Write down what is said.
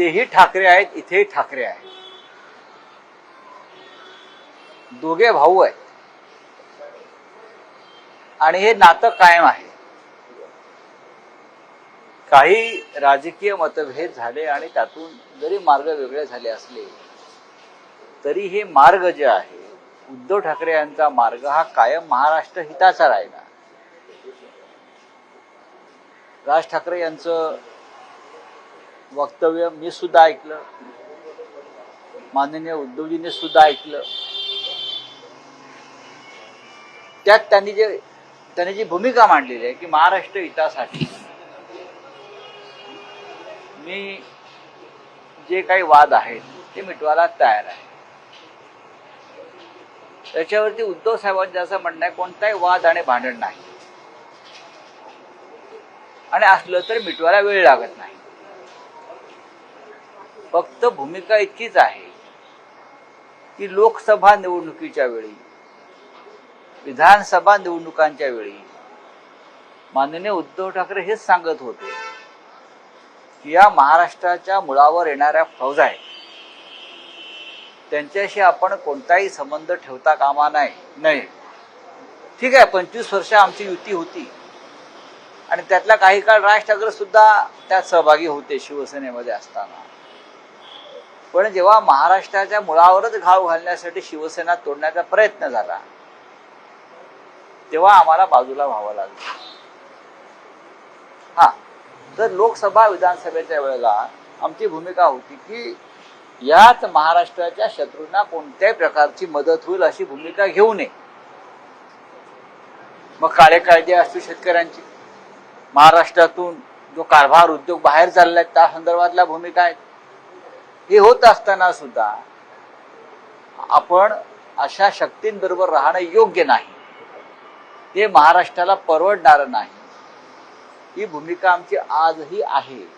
तेही ठाकरे आहेत इथेही ठाकरे आहेत. दोघे भाऊ आहेत. आणि हे नातं कायम आहे. काही राजकीय मतभेद झाले आणि त्यातून जरी मार्ग वेगळे झाले असले तरी हे मार्ग जे आहे उद्धव ठाकरे यांचा मार्ग हा कायम महाराष्ट्र हिताचा राहिला. राज ठाकरे यांचं वक्तव्य मी सुद्धा ऐकलं. माननीय उद्धवजीने सुद्धा ऐकलं. त्यात त्यांनी जे त्यांनी जी भूमिका मांडलेली आहे की महाराष्ट्र हितासाठी मी जे काही वाद आहेत ते मिटवायला तयार आहे. त्याच्यावरती उद्धव साहेबांचं असं म्हणणं आहे कोणताही वाद आणि भांडण नाही. आणि असलं तर मिटवायला वेळ लागत नाही. फक्त भूमिका इतकीच आहे की लोकसभा निवडणुकीच्या वेळी विधानसभा निवडणुकांच्या वेळी माननीय उद्धव ठाकरे हेच सांगत होते की या महाराष्ट्राच्या मुळावर येणाऱ्या फौजा आहेत. त्यांच्याशी आपण कोणताही संबंध ठेवता कामा नाही. नाही. ठीक आहे पंचवीस वर्ष आमची युती होती. आणि त्यातला काही काळ राज ठाकरे सुद्धा त्यात सहभागी होते शिवसेनेमध्ये असताना. पण जेव्हा महाराष्ट्राच्या मुळावरच घाव घालण्यासाठी शिवसेना तोडण्याचा प्रयत्न झाला तेव्हा आम्हाला बाजूला व्हावं लागलं. हा तर लोकसभा विधानसभेच्या वेळेला आमची भूमिका होती की याच महाराष्ट्राच्या शत्रूंना कोणत्याही प्रकारची मदत होईल अशी भूमिका घेऊ नये. मग काळे कायदे असतील शेतकऱ्यांची महाराष्ट्रातून जो कारभार उद्योग बाहेर चाललाय त्या संदर्भातल्या भूमिका आहेत. हे होत असताना सुद्धा आपण अशा शक्तींबरोबर राहणं योग्य नाही. हे महाराष्ट्राला परवडणारं नाही. ही भूमिका आमची आजही आहे.